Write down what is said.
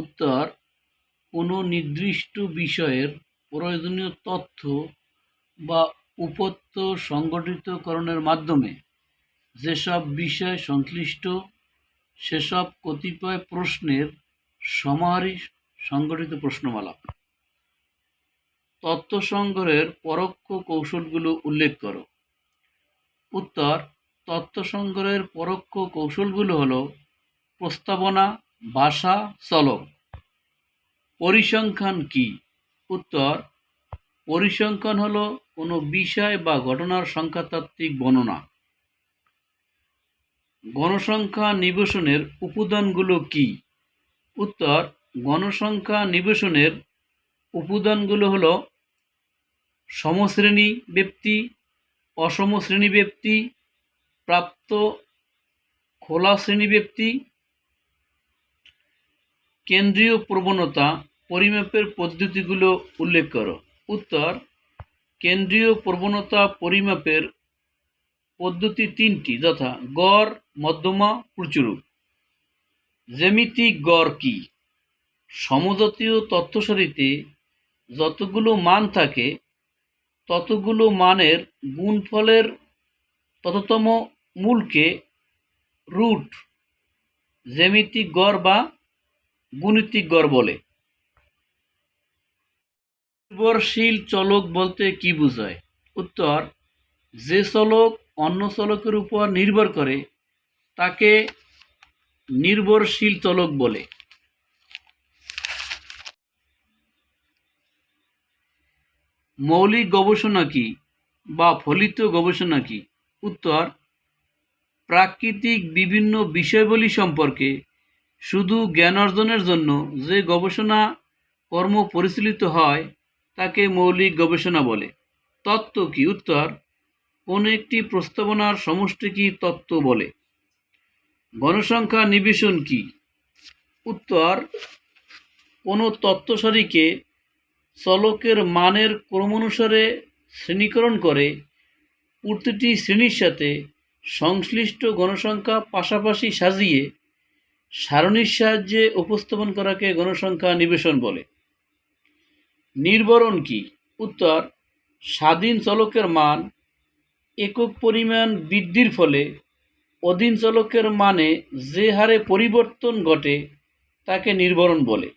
উত্তর কোনো নির্দিষ্ট বিষয়ের প্রয়োজনীয় তথ্য বা উপত্য সংগঠিতকরণের মাধ্যমে যেসব বিষয় সংশ্লিষ্ট, সেসব কতিপয় প্রশ্নের সমাহারই সংগঠিত প্রশ্নমালা। তথ্য সংগ্রহের পরোক্ষ কৌশলগুলো উল্লেখ করো। উত্তর, তথ্য সংগ্রহের পরোক্ষ কৌশলগুলো হলো প্রস্তাবনা ভাষা চলক পরিসংখ্যান কি? উত্তর, পরিসংখ্যান হলো কোনো বিষয় বা ঘটনার সংখ্যাতাত্ত্বিক বর্ণনা। গণসংখ্যা নিবেশনের উপাদানগুলো কি? উত্তর, গণসংখ্যা নিবেশনের উপাদানগুলো হলো সমশ্রেণী ব্যক্তি অসম শ্রেণি ব্যক্তি, প্রাপ্ত খোলা শ্রেণি ব্যক্তি কেন্দ্রীয় প্রবণতা পরিমাপের পদ্ধতিগুলো উল্লেখ করো। উত্তর, কেন্দ্রীয় প্রবণতা পরিমাপের পদ্ধতি তিনটি যথা গড়, মধ্যমা প্রচুরক জ্যামিতিক গড় কি? সমজাতীয় তথ্যসারিতে যতগুলো মান থাকে, ততগুলো মানের গুণফলের তততম মূলকে রুট জ্যামিতিক গড় বা গুণিতিক গড় বলে। নির্ভরশীল চলক বলতে কি বোঝায়? উত্তর, যে চলক অন্য চলকের উপর নির্ভর করে, তাকে নির্ভরশীল চলক বলে। মৌলিক গবেষণা কি বা ফলিত গবেষণা কি? উত্তর, প্রাকৃতিক বিভিন্ন বিষয়বলী সম্পর্কে শুধু জ্ঞান অর্জনের জন্য যে গবেষণা কর্ম পরিচালিত হয়, তাকে মৌলিক গবেষণা বলে। তত্ত্ব কি উত্তর? কোনো একটি প্রস্তাবনার সমষ্টি কি তত্ত্ব বলে? গণসংখ্যা নিবেশন কি? উত্তর, কোনো তত্ত্বসারিকে চলকের মানের ক্রমানুসারে শ্রেণীকরণ করে, প্রতিটি শ্রেণির সাথে সংশ্লিষ্ট গণসংখ্যা পাশাপাশি সাজিয়ে সারণীর সাহায্যে উপস্থাপন করাকে গণসংখ্যা নিবেশন বলে। নির্বরণ কি? উত্তর, স্বাধীন চলকের মান একক পরিমাণ বৃদ্ধির ফলে অধীন চলকের মানে যে হারে পরিবর্তন ঘটে তাকে নির্বরণ বলে।